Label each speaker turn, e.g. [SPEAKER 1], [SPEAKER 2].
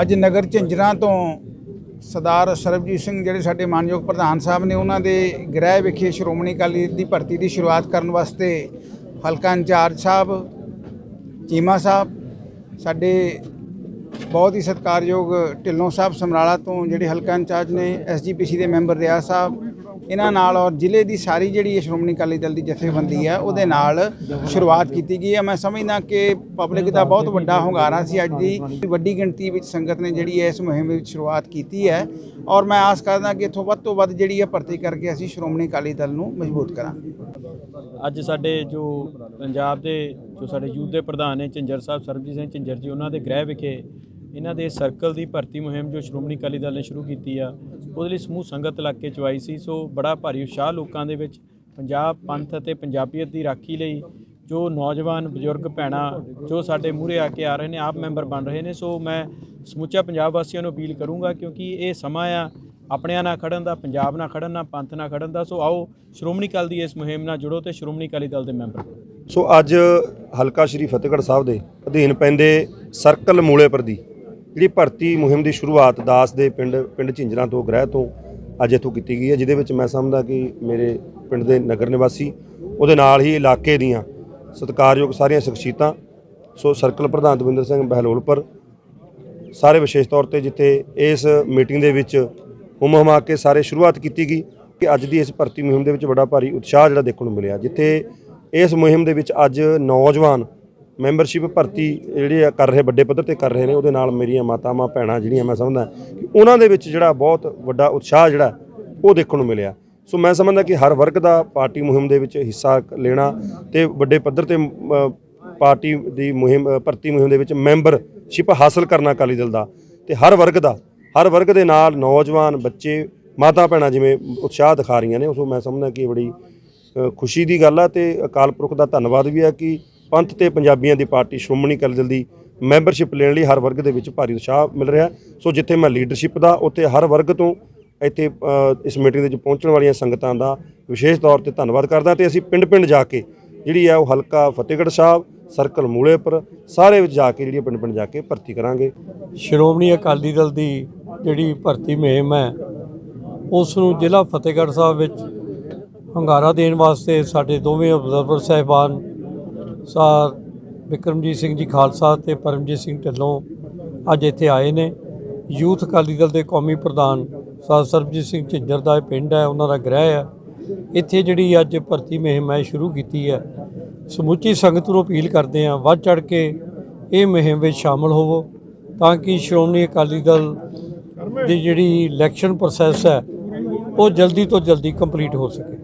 [SPEAKER 1] ਅੱਜ ਨਗਰ ਝੰਜਰਾਂ ਤੋਂ ਸਰਦਾਰ ਸਰਬਜੀਤ ਸਿੰਘ ਜਿਹੜੇ ਸਾਡੇ ਮਾਨਯੋਗ ਪ੍ਰਧਾਨ ਸਾਹਿਬ ਨੇ ਉਹਨਾਂ ਦੇ ਗ੍ਰਹਿ ਵਿਖੇ ਸ਼੍ਰੋਮਣੀ ਅਕਾਲੀ ਦੀ ਭਰਤੀ ਦੀ ਸ਼ੁਰੂਆਤ ਕਰਨ ਵਾਸਤੇ ਹਲਕਾ ਇੰਚਾਰਜ ਸਾਹਿਬ, ਚੀਮਾ ਸਾਹਿਬ, ਸਾਡੇ ਬਹੁਤ ਹੀ ਸਤਿਕਾਰਯੋਗ ਢਿੱਲੋਂ ਸਾਹਿਬ ਸਮਰਾਲਾ ਤੋਂ ਜਿਹੜੇ ਹਲਕਾ ਇੰਚਾਰਜ ਨੇ ਐਸਜੀਪੀਸੀ ਦੇ ਮੈਂਬਰ ਰਿਆ ਸਾਹਿਬ ਇਹਨਾਂ ਨਾਲ ਔਰ ਜ਼ਿਲ੍ਹੇ ਦੀ ਸਾਰੀ ਜਿਹੜੀ ਇਹ ਸ਼੍ਰੋਮਣੀ ਅਕਾਲੀ ਦਲ ਦੀ ਜਥੇਬੰਦੀ ਹੈ, ਉਹਦੇ ਨਾਲ ਸ਼ੁਰੂਆਤ ਕੀਤੀ ਗਈ ਹੈ। ਮੈਂ ਸਮਝਦਾ ਕਿ ਪਬਲਿਕ ਦਾ ਬਹੁਤ ਵੱਡਾ ਹੁੰਗਾਰਾ ਸੀ ਅੱਜ ਦੀ। ਵੱਡੀ ਗਿਣਤੀ ਵਿੱਚ ਸੰਗਤ ਨੇ ਜਿਹੜੀ ਹੈ ਇਸ ਮੁਹਿੰਮ ਵਿੱਚ ਸ਼ੁਰੂਆਤ ਕੀਤੀ ਹੈ ਔਰ ਮੈਂ ਆਸ ਕਰਦਾ ਕਿ ਇੱਥੋਂ ਵੱਧ ਤੋਂ ਵੱਧ ਜਿਹੜੀ ਹੈ ਭਰਤੀ ਕਰਕੇ ਅਸੀਂ ਸ਼੍ਰੋਮਣੀ ਅਕਾਲੀ ਦਲ ਨੂੰ ਮਜ਼ਬੂਤ ਕਰਾਂਗੇ।
[SPEAKER 2] ਅੱਜ ਸਾਡੇ ਜੋ ਪੰਜਾਬ ਦੇ, ਜੋ ਸਾਡੇ ਯੂਥ ਦੇ ਪ੍ਰਧਾਨ ਨੇ, ਝੰਜਰ ਸਾਹਿਬ, ਸਰਬਜੀਤ ਸਿੰਘ ਝੰਜਰ ਜੀ, ਉਹਨਾਂ ਦੇ ਗ੍ਰਹਿ ਵਿਖੇ ਇਹਨਾਂ ਦੇ ਸਰਕਲ ਦੀ ਭਰਤੀ ਮੁਹਿੰਮ ਜੋ ਸ਼੍ਰੋਮਣੀ ਅਕਾਲੀ ਦਲ ਨੇ ਸ਼ੁਰੂ ਕੀਤੀ ਆ, ਉਹਦੇ ਲਈ ਸਮੂਹ ਸੰਗਤ ਇਲਾਕੇ ਚ ਆਈ ਸੀ, ਸੋ ਬੜਾ ਭਾਰੀ ਉਤਸ਼ਾਹ ਲੋਕਾਂ ਦੇ ਵਿੱਚ ਪੰਜਾਬ ਪੰਥ ਅਤੇ ਪੰਜਾਬੀਅਤ ਦੀ ਰਾਖੀ ਲਈ ਜੋ ਨੌਜਵਾਨ, ਬਜ਼ੁਰਗ ਭੈਣਾਂ, ਜੋ ਸਾਡੇ ਮੂਹਰੇ ਆ ਕੇ ਆ ਰਹੇ ਨੇ, ਆਪ ਮੈਂਬਰ ਬਣ ਰਹੇ ਨੇ, ਸੋ ਮੈਂ ਸਮੁੱਚਾ ਪੰਜਾਬ ਵਾਸੀਆਂ ਨੂੰ ਅਪੀਲ ਕਰੂੰਗਾ ਕਿਉਂਕਿ ਇਹ ਸਮਾਂ ਆ, ਆਪਣਿਆਂ ਨਾਲ ਖੜਨ ਦਾ, ਪੰਜਾਬ ਨਾਲ ਖੜਨ ਦਾ ਪੰਥ ਨਾਲ ਖੜਨ ਦਾ, ਸੋ ਆਓ ਸ਼੍ਰੋਮਣੀ ਅਕਾਲੀ ਦੀ ਇਸ ਮੁਹਿੰਮ ਨਾਲ ਜੁੜੋ ਤੇ ਸ਼੍ਰੋਮਣੀ ਅਕਾਲੀ ਦਲ ਦੇ ਮੈਂਬਰ
[SPEAKER 3] ਸੋ ਅੱਜ ਹਲਕਾ ਸ਼੍ਰੀ ਫਤਿਹਗੜ੍ਹ ਸਾਹਿਬ ਦੇ ਅਧੀਨ ਪੈਂਦੇ ਸਰਕਲ ਮੂਲੇਪੁਰ ਦੀ ਜਿਹੜੀ ਭਰਤੀ ਮੁਹਿੰਮ ਦੀ ਸ਼ੁਰੂਆਤ ਦਾਸ ਦੇ ਪਿੰਡ ਪਿੰਡ ਝਿੰਜਰਾਂ ਤੋਂ, ਗ੍ਰਹਿ ਤੋਂ ਅੱਜ ਇੱਥੋਂ ਕੀਤੀ ਗਈ ਹੈ, ਜਿਹਦੇ ਵਿੱਚ ਮੈਂ ਸਮਝਦਾ ਕਿ ਮੇਰੇ ਪਿੰਡ ਦੇ ਨਗਰ ਨਿਵਾਸੀ, ਉਹਦੇ ਨਾਲ ਹੀ ਇਲਾਕੇ ਦੀਆਂ ਸਤਿਕਾਰਯੋਗ ਸਾਰੀਆਂ ਸ਼ਖਸੀਅਤਾਂ, ਸੋ ਸਰਕਲ ਪ੍ਰਧਾਨ ਦਵਿੰਦਰ ਸਿੰਘ ਬਹਿਲੋਲਪੁਰ, ਸਾਰੇ ਵਿਸ਼ੇਸ਼ ਤੌਰ ਤੇ ਜਿੱਥੇ ਇਸ ਮੀਟਿੰਗ ਦੇ ਵਿੱਚ ਹੁਮ ਹੁਮਾ ਕੇ ਸਾਰੇ ਸ਼ੁਰੂਆਤ ਕੀਤੀ ਗਈ, ਕਿ ਅੱਜ ਦੀ ਇਸ ਭਰਤੀ ਮੁਹਿੰਮ ਦੇ ਵਿੱਚ ਬੜਾ ਭਾਰੀ ਉਤਸ਼ਾਹ ਜਿਹੜਾ ਦੇਖਣ ਨੂੰ ਮਿਲਿਆ, ਜਿੱਥੇ ਇਸ ਮੁਹਿੰਮ ਦੇ ਵਿੱਚ ਅੱਜ ਨੌਜਵਾਨ ਮੈਂਬਰਸ਼ਿਪ ਭਰਤੀ ਜਿਹੜੀ ਆ ਕਰ ਰਹੇ ਵੱਡੇ ਪੱਧਰ ਤੇ ਕਰ ਰਹੇ ਨੇ, ਉਹਦੇ ਨਾਲ ਮੇਰੀਆਂ ਮਾਤਾਵਾਂ, ਭੈਣਾਂ ਜਿਹੜੀਆਂ ਮੈਂ ਸਮਝਦਾ ਕਿ ਉਹਨਾਂ ਦੇ ਵਿੱਚ ਜਿਹੜਾ ਬਹੁਤ ਵੱਡਾ ਉਤਸ਼ਾਹ ਜਿਹੜਾ, ਉਹ ਦੇਖਣ ਨੂੰ ਮਿਲਿਆ। ਸੋ ਮੈਂ ਸਮਝਦਾ ਕਿ ਹਰ ਵਰਗ ਦਾ ਪਾਰਟੀ ਮੁਹਿੰਮ ਦੇ ਵਿੱਚ ਹਿੱਸਾ ਲੈਣਾ ਤੇ ਵੱਡੇ ਪੱਧਰ ਤੇ ਪਾਰਟੀ ਦੀ ਮੁਹਿੰਮ ਭਰਤੀ ਮੁਹਿੰਮ ਦੇ ਵਿੱਚ ਮੈਂਬਰਸ਼ਿਪ ਹਾਸਲ ਕਰਨਾ ਅਕਾਲੀ ਦਲ ਦਾ। ਤੇ ਹਰ ਵਰਗ ਦਾ, ਹਰ ਵਰਗ ਦੇ ਨਾਲ ਨੌਜਵਾਨ, ਬੱਚੇ, ਮਾਤਾ, ਭੈਣਾਂ ਜਿਵੇਂ ਉਤਸ਼ਾਹ ਦਿਖਾ ਰਹੀਆਂ ਨੇ ਉਸ ਮੈਂ ਸਮਝਦਾ ਕਿ ਇਹ ਬੜੀ ਖੁਸ਼ੀ ਦੀ ਗੱਲ ਆ ਤੇ ਅਕਾਲ ਪੁਰਖ ਦਾ ਧੰਨਵਾਦ ਵੀ ਆ ਕਿ ਪੰਥ ਤੇ ਪੰਜਾਬੀਆਂ ਦੀ ਪਾਰਟੀ ਸ਼੍ਰੋਮਣੀ ਅਕਾਲੀ ਦਲ ਦੀ ਮੈਂਬਰਸ਼ਿਪ ਲੈਣ ਲਈ ਹਰ ਵਰਗ ਦੇ ਵਿੱਚ ਭਾਰੀ ਉਤਸ਼ਾਹ ਮਿਲ ਰਿਹਾ ਸੋ ਜਿੱਥੇ ਮੈਂ ਲੀਡਰਸ਼ਿਪ ਦਾ, ਉੱਥੇ ਹਰ ਵਰਗ ਤੋਂ ਇੱਥੇ ਇਸ ਮੀਟਿੰਗ ਦੇ ਵਿੱਚ ਪਹੁੰਚਣ ਵਾਲੀਆਂ ਸੰਗਤਾਂ ਦਾ ਵਿਸ਼ੇਸ਼ ਤੌਰ ਤੇ ਧੰਨਵਾਦ ਕਰਦਾ ਤੇ ਅਸੀਂ ਪਿੰਡ-ਪਿੰਡ ਜਾ ਕੇ ਜਿਹੜੀ ਆ ਉਹ ਹਲਕਾ ਫਤਿਹਗੜ੍ਹ ਸਾਹਿਬ, ਸਰਕਲ ਮੂਲੇ ਪਰ ਸਾਰੇ ਵਿੱਚ ਜਾ ਕੇ ਜਿਹੜੀ ਪਿੰਡ-ਪਿੰਡ ਜਾ ਕੇ ਭਰਤੀ ਕਰਾਂਗੇ।
[SPEAKER 4] ਸ਼੍ਰੋਮਣੀ ਅਕਾਲੀ ਦਲ ਦੀ ਜਿਹੜੀ ਭਰਤੀ ਮੁਹਿੰਮ ਹੈ, ਉਸ ਨੂੰ ਜ਼ਿਲ੍ਹਾ ਫਤਿਹਗੜ੍ਹ ਸਾਹਿਬ ਵਿੱਚ ਹੰਗਾਰਾ ਦੇਣ ਵਾਸਤੇ ਸਾਡੇ ਦੋਵੇਂ ਅਬਜ਼ਰਵਰ ਸਾਹਿਬਾਨ ਸਰ, ਵਿਕਰਮਜੀਤ ਸਿੰਘ ਜੀ ਖਾਲਸਾ ਤੇ ਪਰਮਜੀਤ ਸਿੰਘ ਢਿੱਲੋਂ ਅੱਜ ਇੱਥੇ ਆਏ ਨੇ। ਯੂਥ ਅਕਾਲੀ ਦਲ ਦੇ ਕੌਮੀ ਪ੍ਰਧਾਨ ਸਰ ਸਰਬਜੀਤ ਸਿੰਘ ਝਿੰਜਰ ਦਾ ਇਹ ਪਿੰਡ ਹੈ, ਉਹਨਾਂ ਦਾ ਗ੍ਰਹਿ ਹੈ। ਇੱਥੇ ਜਿਹੜੀ ਅੱਜ ਭਰਤੀ ਮੁਹਿੰਮ ਹੈ ਸ਼ੁਰੂ ਕੀਤੀ ਹੈ। ਸਮੁੱਚੀ ਸੰਗਤ ਨੂੰ ਅਪੀਲ ਕਰਦੇ ਹਾਂ, ਵੱਧ ਚੜ ਕੇ ਇਹ ਮੁਹਿੰਮ ਵਿੱਚ ਸ਼ਾਮਲ ਹੋਵੋ, ਤਾਂ ਕਿ ਸ਼੍ਰੋਮਣੀ ਅਕਾਲੀ ਦਲ ਦੀ ਜਿਹੜੀ ਇਲੈਕਸ਼ਨ ਪ੍ਰੋਸੈਸ ਹੈ, ਉਹ ਜਲਦੀ ਤੋਂ ਜਲਦੀ ਕੰਪਲੀਟ ਹੋ ਸਕੇ।